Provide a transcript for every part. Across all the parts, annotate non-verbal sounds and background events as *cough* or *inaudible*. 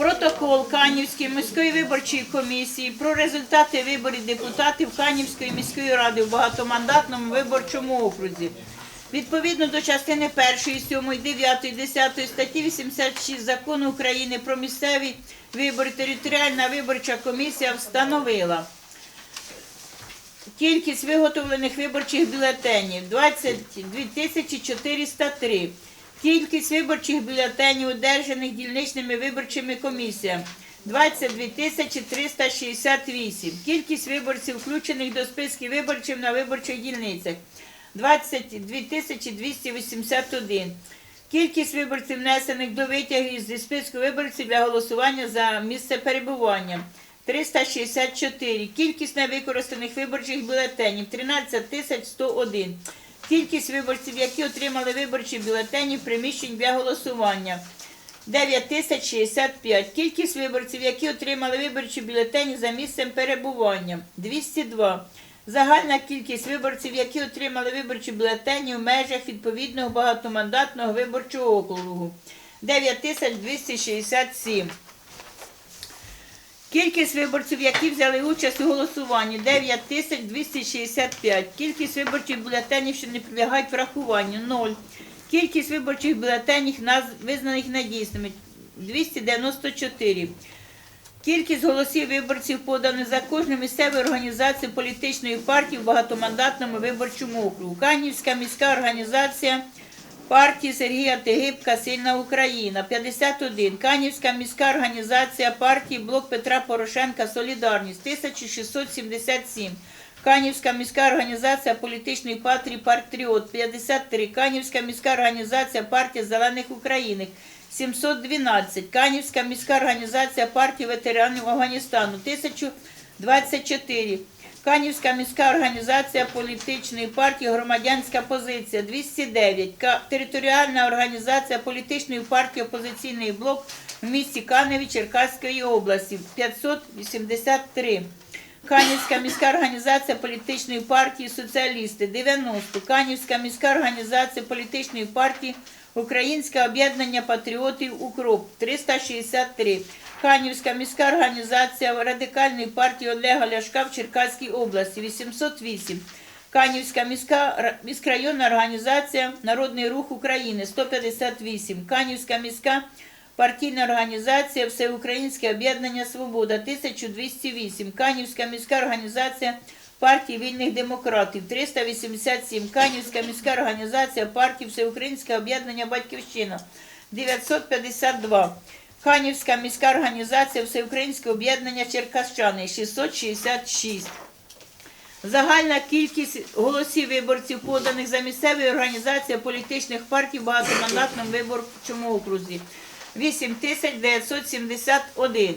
Протокол Канівської міської виборчої комісії про результати виборів депутатів Канівської міської ради в багатомандатному виборчому окрузі. Відповідно до частини 1, 7, 9, 10 статті 86 Закону України про місцеві вибори територіальна виборча комісія встановила кількість виготовлених виборчих бюлетенів 22 403. Кількість виборчих бюлетенів, одержаних дільничними виборчими комісіями 22 тисячі 368. Кількість виборців, включених до списків виборців на виборчих дільницях 22 тисячі 281. Кількість виборців, внесених до витягів зі списку виборців для голосування за місце перебування 364. Кількість невикористаних виборчих бюлетенів 13 тисяч 101. Кількість виборців, які отримали виборчі бюлетені приміщень для голосування 9065. Кількість виборців, які отримали виборчі бюлетені за місцем перебування 202. Загальна кількість виборців, які отримали виборчі бюлетені в межах відповідного багатомандатного виборчого округу 9267. Кількість виборців, які взяли участь у голосуванні 9265. Кількість виборчих бюлетенів, що не підлягають врахуванню 0. Кількість виборчих бюлетенів, визнаних недійсними 294. Кількість голосів виборців поданих за кожну місцеву організацію політичної партії в багатомандатному виборчому округу. Канівська міська організація партії Сергія Тигибка Сильна Україна 51. Канівська міська організація партії Блок Петра Порошенка Солідарність 1677. Канівська міська організація політичної партії Патріот 53. Канівська міська організація партія Зелених України 712. Канівська міська організація партії ветеранів Афганістану 1024. Канівська міська організація політичної партії Громадянська позиція 209. Територіальна організація політичної партії Опозиційний блок в місті Каневі Черкаської області 583. Канівська міська організація політичної партії Соціалісти 90. Канівська міська організація політичної партії Українське об'єднання патріотів Укроп 363. Канівська міська організація радикальної партії Олега Ляшка в Черкаській області 808. Канівська міська міськрайонна організація Народний рух України 158. Канівська міська партійна організація Всеукраїнське об'єднання Свобода 1208. Канівська міська організація партії вільних демократів 387. Канівська міська організація партії Всеукраїнське об'єднання Батьківщина 952. Канівська міська організація Всеукраїнське об'єднання Черкащани 666. Загальна кількість голосів виборців, поданих за місцеві організації політичних партій в багатомандатному виборчому окрузі 8971.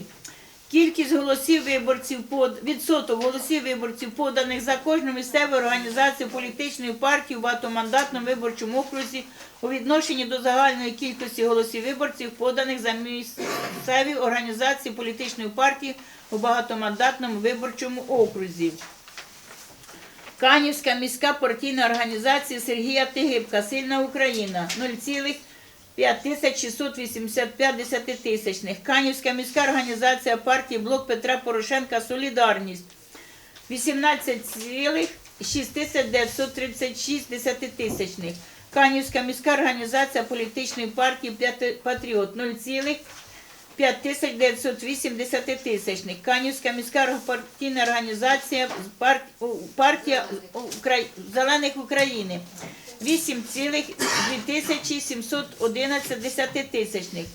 Кількість голосів виборців под відсоток голосів виборців, поданих за кожну місцеву організацію політичної партії в багатомандатному виборчому окрузі у відношенні до загальної кількості голосів виборців, поданих за місцеві організації політичної партії у багатомандатному виборчому окрузі. Канівська міська партійна організація Сергія Тигибка Сильна Україна 0,5685 десятитисячних. Канівська міська організація партії Блок Петра Порошенка Солідарність 18,6936 десятитисячних. Канівська міська організація політичної партії «П'яти- Патріот 0, 5908 десятитисячних. Канівська міська партійна організація партія Зелених України 8,2711 десятитисячних.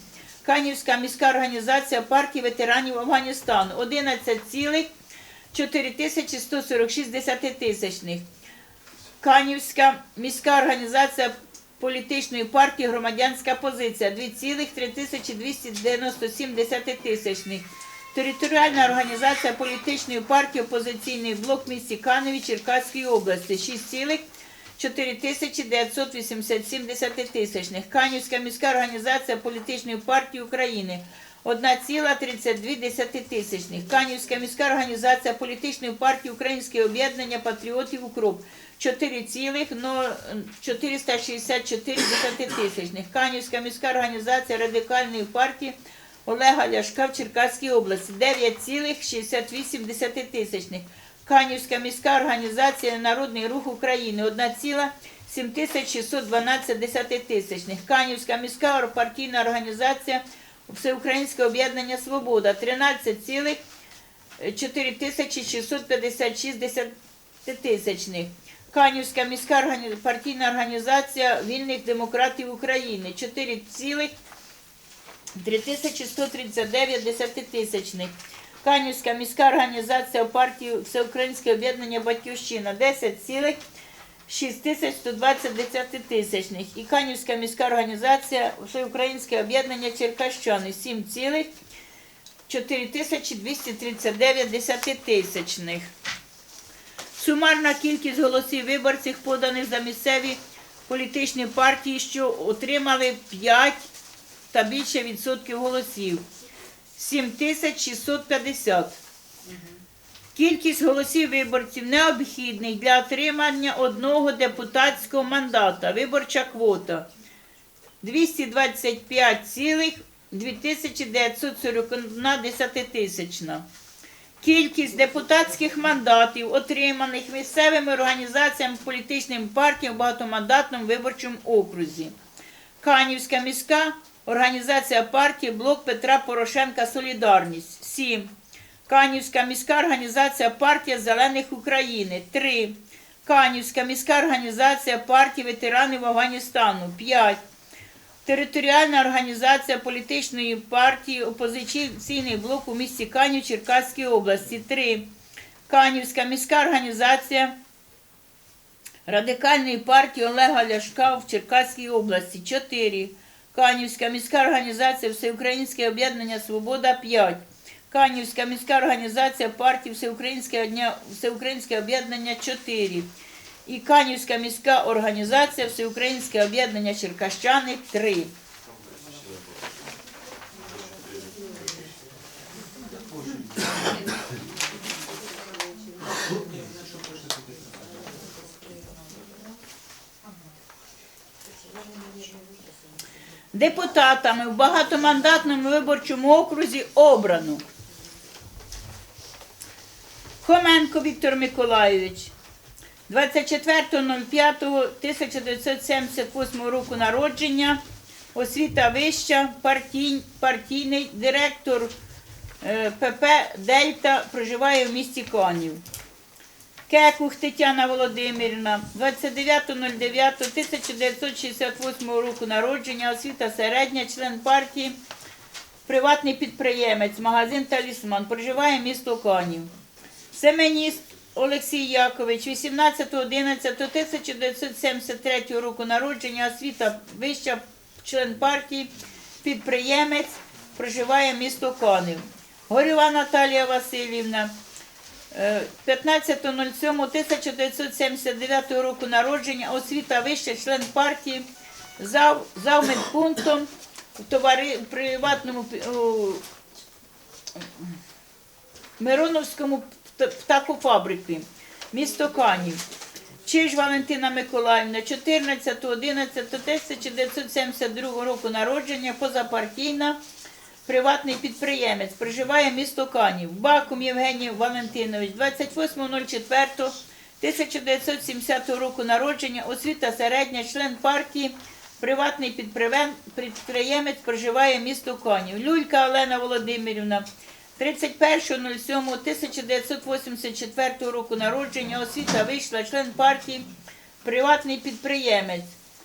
Канівська міська організація партії ветеранів Афганістану 11,4146 десятитисячних. Канівська міська організація політичної партії Громадянська позиція 2,3297 десятитисячних. Територіальна організація політичної партії Опозиційний блок місті Каневі Черкаської області 6,4987 десятитисячних. Канівська міська організація політичної партії України 1,32 десятитисячних. Канівська міська організація політичної партії Українське об'єднання патріотів Укроп 4,464 десятитисячних. Канівська міська організація радикальної партії Олега Ляшка в Черкаській області 9,68 тисячних. Канівська міська організація Народний рух України 1,7612 тисячних. Канівська міська партійна організація Всеукраїнське об'єднання Свобода 13,4656 тисячних. Канівська міська партійна організація Вільних демократів України 4, 3139 десятитисячних. Канівська міська організація партії Всеукраїнське об'єднання Батьківщина 10 цілих 6120 десятитисячних. І Канівська міська організація Всеукраїнське об'єднання Черкащани 7 цілих 4239 десятитисячних. Сумарна кількість голосів виборців, поданих за місцеві політичні партії, що отримали 5 та більше відсотків голосів. 7650. Кількість голосів виборців необхідних для отримання одного депутатського мандата. Виборча квота 225,2941 десятитисячна. Кількість депутатських мандатів, отриманих місцевими організаціями політичним партіям в багатомандатному виборчому окрузі. Канівська міська організація партії Блок Петра Порошенка Солідарність 7. Канівська міська організація партія Зелених України 3. Канівська міська організація партії ветеранів Афганістану 5. Територіальна організація політичної партії Опозиційний блок у місті Канів Черкаській області 3. Канівська міська організація Радикальної партії Олега Ляшка в Черкаській області 4. Канівська міська організація Всеукраїнське об'єднання Свобода 5. Канівська міська організація партії Всеукраїнське, Всеукраїнське об'єднання 4. І Канівська міська організація Всеукраїнське об'єднання Черкащани 3. Депутатами в багатомандатному виборчому окрузі обрано. Хоменко Віктор Миколайович, 24.05.1978 року народження, освіта вища, партій, партійний директор е, ПП Дельта, проживає в місті Конів. Кекух Тетяна Володимирівна, 29.09.1968 року народження, освіта середня, член партії, приватний підприємець, магазин Талісман, проживає місто Канів. Семеніст Олексій Якович, 18.11.1973 року народження, освіта вища, член партії, підприємець, проживає місто Канів. Горюва Наталія Васильівна, 15.07.1979 року народження, освіта вища, член партії, зав, завмедпунктом в товари, в приватному о, Мироновському пта- птакофабрики, місто Канів. Чиж Валентина Миколаївна, 14.11.1972 року народження, позапартійна, приватний підприємець, проживає місто Канів. Бакум Євгеній Валентинович, 28.04.1970 року народження, освіта середня, член партії, приватний підприєм- підприємець, проживає місто Канів. Люлька Олена Володимирівна, 31.07.1984 року народження, освіта вийшла, член партії, приватний підприємець.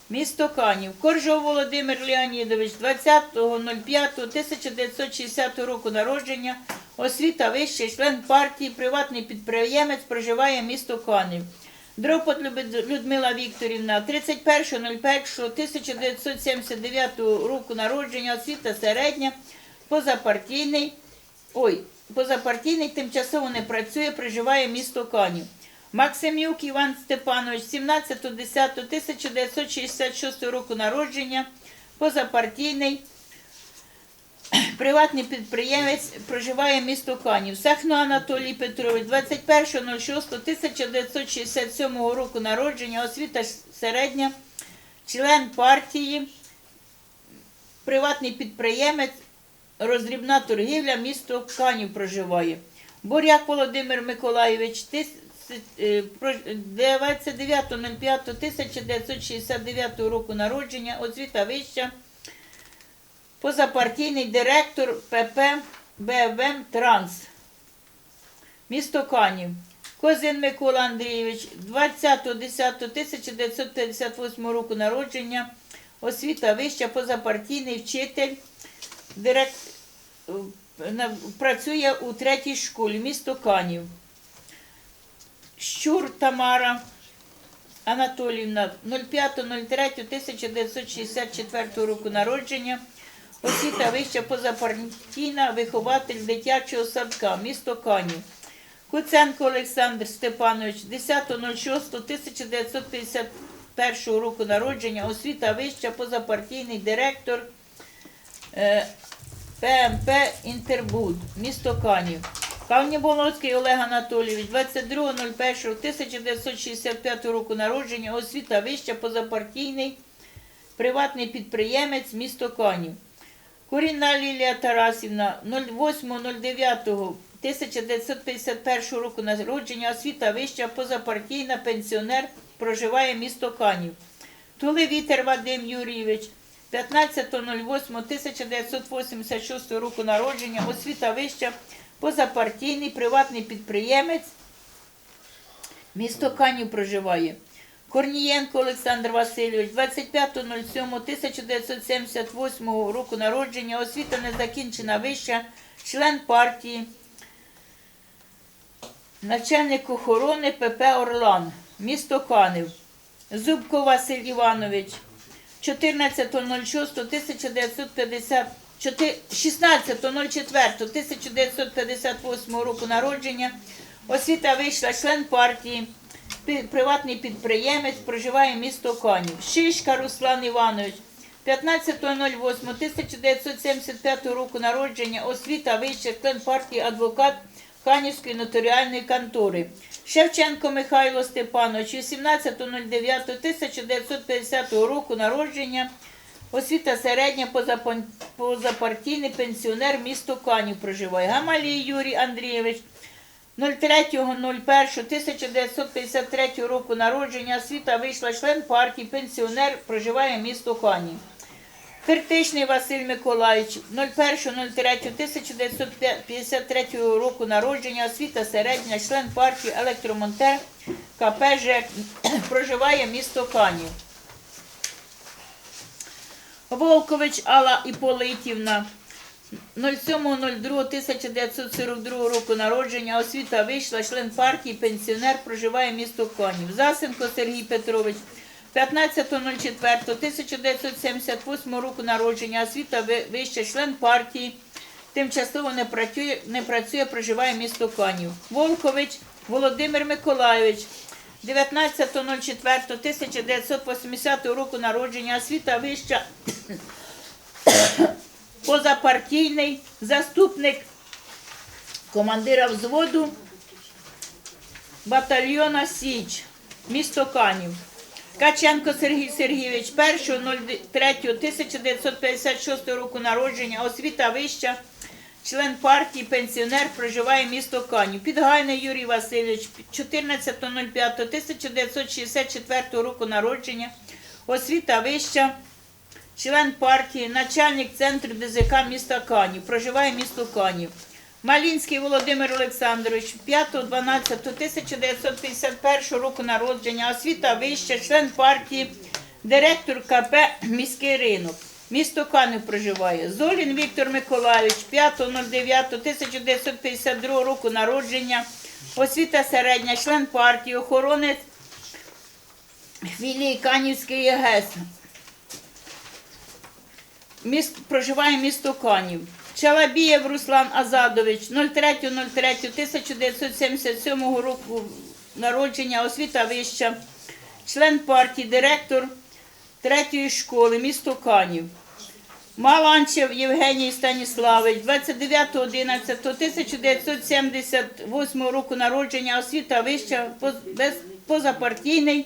Місто Канів. Коржов Володимир Леонідович, 20.05.1960 року народження, освіта вищий, член партії, приватний підприємець, проживає місто Канів. Дропот Людмила Вікторівна, 31.01.1979 року народження, освіта середня, позапартійний, ой, позапартійний, тимчасово не працює, проживає місто Канів. Максимюк Іван Степанович, 17.10.1966 року народження, позапартійний, *clears throat* приватний підприємець, проживає місто Канів. Сахно Анатолій Петрович, 21.06.1967 року народження, освіта середня, член партії, приватний підприємець, роздрібна торгівля, місто Канів проживає. Буряк Володимир Миколайович, 29.05.1969 року народження, освіта вища, позапартійний директор ПП БВМ Транс. Місто Канів. Козин Микола Андрійович, 20.10.1958 року народження, освіта вища, позапартійний вчитель, директ... е, працює у третій школі, місто Канів. Щур Тамара Анатоліївна, 05.03.1964 року народження, освіта вища позапартійна, вихователь дитячого садка, місто Канів. Куценко Олександр Степанович, 10.06.1951 року народження, освіта вища, позапартійний директор е, ПМП Інтербуд, місто Канів. Кавнєболоцький Олег Анатолійович, 22.01.1965 року народження, освіта вища, позапартійний, приватний підприємець, місто Канів. Корінна Лілія Тарасівна, 08.09.1951 року народження, освіта вища, позапартійна, пенсіонер, проживає місто Канів. Тули Вітер Вадим Юрійович, 15.08.1986 року народження, освіта вища, позапартійний, приватний підприємець, місто Канів проживає. Корнієнко Олександр Васильович, 25.07.1978 року народження, освіта незакінчена вища, член партії, начальник охорони ПП Орлан, місто Канів. Зубко Василь Іванович, 14.06.1950 16.04.1958 року народження, освіта вийшла член партії, приватний підприємець, проживає місто Канів. Шишка Руслан Іванович, 15.08.1975 року народження, освіта вища, член партії, адвокат Канівської нотаріальної контори. Шевченко Михайло Степанович, 18.09.1950 року народження, освіта середня, позапартійний пенсіонер, місто Канів проживає. Гамалій Юрій Андрійович, 03.01.1953 року народження, освіта вийшла член партії, пенсіонер, проживає місто Канів. Киртичний Василь Миколаївич, 01.03.1953 року народження, освіта середня, член партії, електромонтер, КП ЖЕК, *clears throat* проживає місто Канів. Волкович Алла Іполитівна, 07.02.1942 року народження, освіта вийшла, член партії, пенсіонер, проживає місто Канів. Засенко Сергій Петрович, 15.04.1978 року народження, освіта ви- вища, член партії, тимчасово не працює, не працює, проживає місто Канів. Волкович Володимир Миколайович, 19.04.1980 року народження, освіта вища, *coughs* позапартійний, заступник командира взводу батальйона Січ, місто Канів. Каченко Сергій Сергійович, 1.03.1956 року народження, освіта вища, член партії, пенсіонер, проживає місто Канів. Підгайний Юрій Васильович, 14.05.1964 року народження, освіта вища, член партії, начальник центру ДЗК міста Канів, проживає місто Канів. Малінський Володимир Олександрович, 5.12.1951 року народження, освіта вища, член партії, директор КП Міський ринок. Місто Канів проживає. Золін Віктор Миколайович, 5.09.1952 року народження, освіта середня, член партії, охоронець філії Канівської ЄГЕС. Міст, проживає місто Канів. Чалабієв Руслан Азадович, 03.03.1977 року народження, освіта вища, член партії, директор третьої школи, місто Канів. Маланчев Євгеній Станіславович, 29.11.1978 року народження, освіта вища, позапартійний,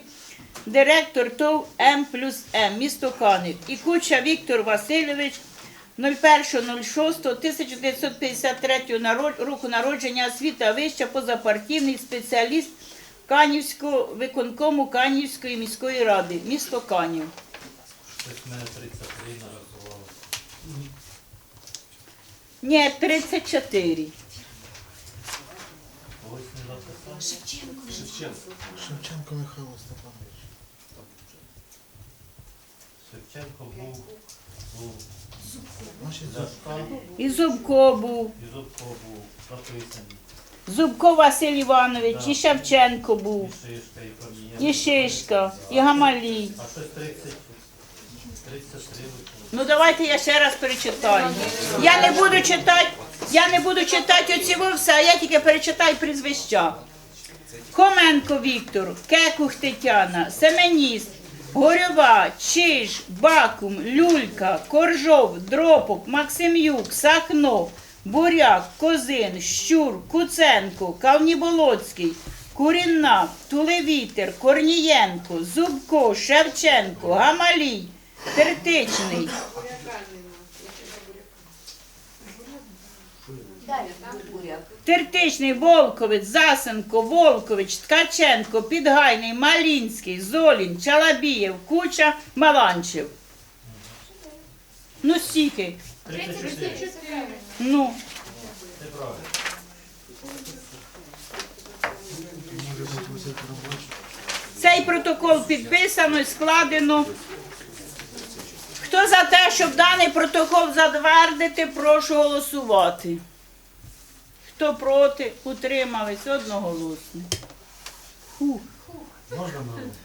директор ТОВ М плюс М, місто Канів. І Куча Віктор Васильович, 01.06.1953 народ- року народження освіта вища позапартійний спеціаліст Канівського виконкому Канівської міської ради, місто Канів. Щось 33 нарахувало. Ні, 34. Ось не. Шевченко. Шевченко Михайло Степанович. Шевченко був у Значить, Ляшка, І Зубко був, і Зубко був. Зубко Василь Іванович, і Шевченко І був, Шишка, і Корнієнко. і Шишка, і Гамалій. А щось 30, 33 виходить. Ну давайте я ще раз перечитаю. Я не буду читати, я не буду читати оці все, а я тільки перечитаю прізвища. Хоменко Віктор, Кекух Тетяна, Семеніст, Горьова, Чиж, Бакум, Люлька, Коржов, Дропок, Максимюк, Сахно, Буряк, Козин, Щур, Куценко, Кавніболоцький, Курінна, Тулевітер, Корнієнко, Зубко, Шевченко, Гамалій, Тертичний, Тертичний, Волковець, Засенко, Волкович, Ткаченко, Підгайний, Малінський, Золін, Чалабієв, Куча, Маланчев. Ну, стільки. Ну, цей протокол підписано і складено. Хто за те, щоб даний протокол затвердити, прошу голосувати. Хто проти, утримались одноголосно. Фух. Можна?